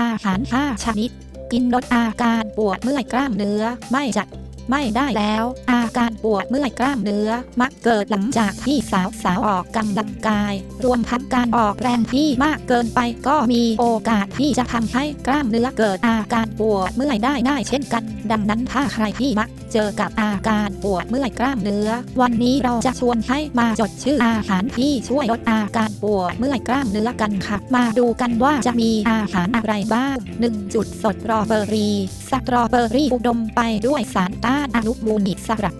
อาหาร 5 ชนิด กินลดอาการปวดเมื่อยกล้ามเนื้อไม่จัดไม่ได้แล้ว อาการปวดเมื่อยกล้ามเนื้อ มักเกิดหลังจากที่สาวสาวๆออกกำลังกาย รวมทั้งการออกแรงที่มากเกินไปก็มีโอกาสที่จะทำให้กล้ามเนื้อเกิดอาการปวดเมื่อยได้ง่ายเช่นกัน ดังนั้นถ้าใครที่มักเจอกับอาการปวดเมื่อยกล้ามเนื้อ วันนี้เราจะชวนให้มาจดชื่ออาหารที่ช่วยลดอาการปวดเมื่อยกล้ามเนื้อกันค่ะ มาดูกันว่าจะมีอาหารอะไรบ้าง 1. จุดสดรอเบอรี่ สตรอเบอรี่อุดมไปด้วยสารต้านอนุมูลอิสระ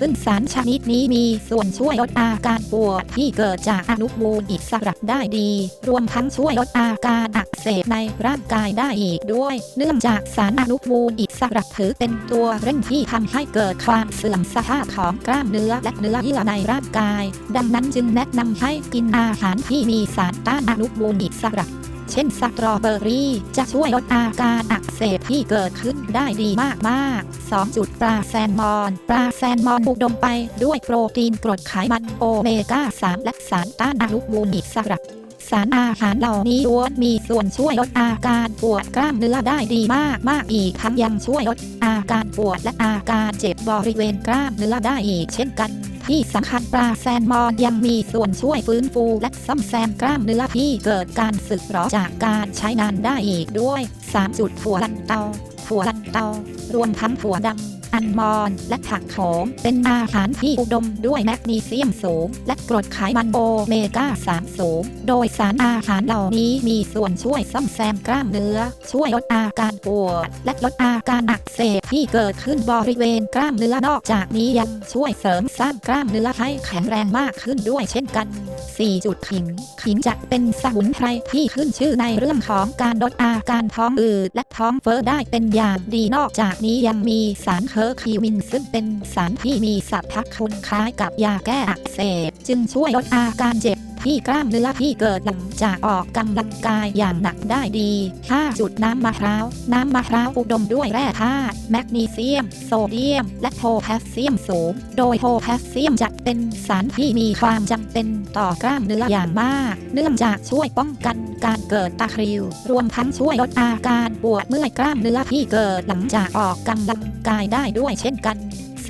ซึ่งสารชนิดนี้มีส่วนช่วยลดอาการปวดที่เกิดจากอนุมูลอิสระได้ดี รวมทั้งช่วยลดอาการอักเสบในร่างกายได้อีกด้วย เนื่องจากสารอนุมูลอิสระถือเป็นตัวเร่งที่ทำให้เกิดความเสื่อมสภาพของกล้ามเนื้อและเนื้อเยื่อในร่างกาย ดังนั้นจึงแนะนำให้กินอาหารที่มีสารต้านอนุมูลอิสระ เช่นสตรอเบอรี่จะช่วยลดอาการอักเสบที่เกิดขึ้นได้ดีมากๆ 2. จุดปลาแซลมอน ปลาแซลมอนอุดมไปด้วยโปรตีนกรดไขมันโอเมก้า 3 และสารต้านอนุมูลอิสระ สารอาหารเหล่านี้ล้วนมีส่วนช่วยลดอาการปวดกล้ามเนื้อได้ดีมากมากอีกทั้งยังช่วยลดอาการปวดและอาการเจ็บบริเวณกล้ามเนื้อได้อีกเช่นกันที่สำคัญปลาแซลมอนยังมีส่วนช่วยฟื้นฟูและซ่อมแซมกล้ามเนื้อที่เกิดการสึกหรอจากการใช้งานได้อีกด้วย 3 จุดถั่วลันเตาถั่วลันเตารวมทั้งถั่วดำ อัลมอนด์และผักโขม เป็นอาหารที่อุดมด้วยแมกนีเซียมสูง และกรดไขมันโอเมก้า 3 สูง โดยสารอาหารเหล่านี้มีส่วนช่วยซ่อมแซมกล้ามเนื้อ ช่วยลดอาการปวด และลดอาการอักเสบที่เกิดขึ้นบริเวณกล้ามเนื้อนอกจากนี้ยังช่วยเสริมสร้างกล้ามเนื้อให้แข็งแรงมากขึ้นด้วยเช่นกัน4จุดขิง ขิงจะเป็นสมุนไพรที่ขึ้นชื่อในเรื่องของการลดอาการท้องอืดและท้องเฟ้อได้เป็นอย่างดีนอกจากนี้ยังมีสารเคอร์คิวินซึ่งเป็นสารที่มีสรรพคุณคล้ายกับยาแก้อักเสบ จึงช่วยลดอาการเจ็บ ที่กล้ามเนื้อที่เกิดหลังจากออกกำลังกายอย่างหนักได้ดี5จุดน้ำมะพร้าว น้ำมะพร้าวอุดมด้วยแร่ธาตุแมกนีเซียม โซเดียม และโพแทสเซียมสูง โดยโพแทสเซียมจะเป็นสารที่มีความจำเป็นต่อกล้ามเนื้ออย่างมาก เนื่องจากช่วยป้องกันการเกิดตะคริว รวมทั้งช่วยลดอาการปวดเมื่อยกล้ามเนื้อที่เกิดหลังจากออกกำลังกายได้ด้วยเช่นกัน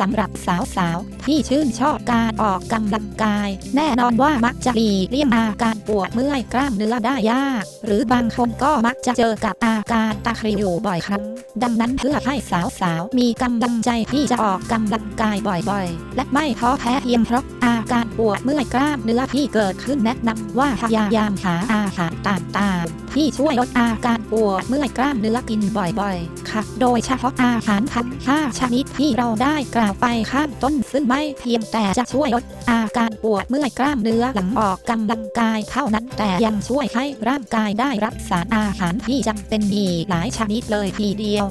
สำหรับสาวๆ ที่ชื่นชอบการออกกำลังกาย แน่นอนว่ามักจะหลีกเลี่ยงอาการปวดเมื่อยกล้ามเนื้อได้ยาก หรือบางคนก็มักจะเจอกับอาการตะคริวบ่อยครั้ง ดังนั้นเพื่อให้สาวๆ มีกำลังใจที่จะออกกำลังกายบ่อยๆ และไม่ท้อแท้เพียงเพราะอาการปวดเมื่อยกล้ามเนื้อที่เกิดขึ้นแนะนำว่าพยายามหาอาหารต่างๆ ที่ช่วยลดอาการปวดเมื่อยกล้ามเนื้อกินบ่อยๆ ค่ะ โดยเฉพาะอาหารทั้ง5ชนิดที่เราได้กล่าวไปข้างต้นซึ่งไม่เพียงแต่จะช่วยลดอาการปวดเมื่อยกล้ามเนื้อหลังออกกำลังกายเท่านั้นแต่ยังช่วยให้ร่างกายได้รับสารอาหารที่จำเป็นอีกหลายชนิดเลยทีเดียว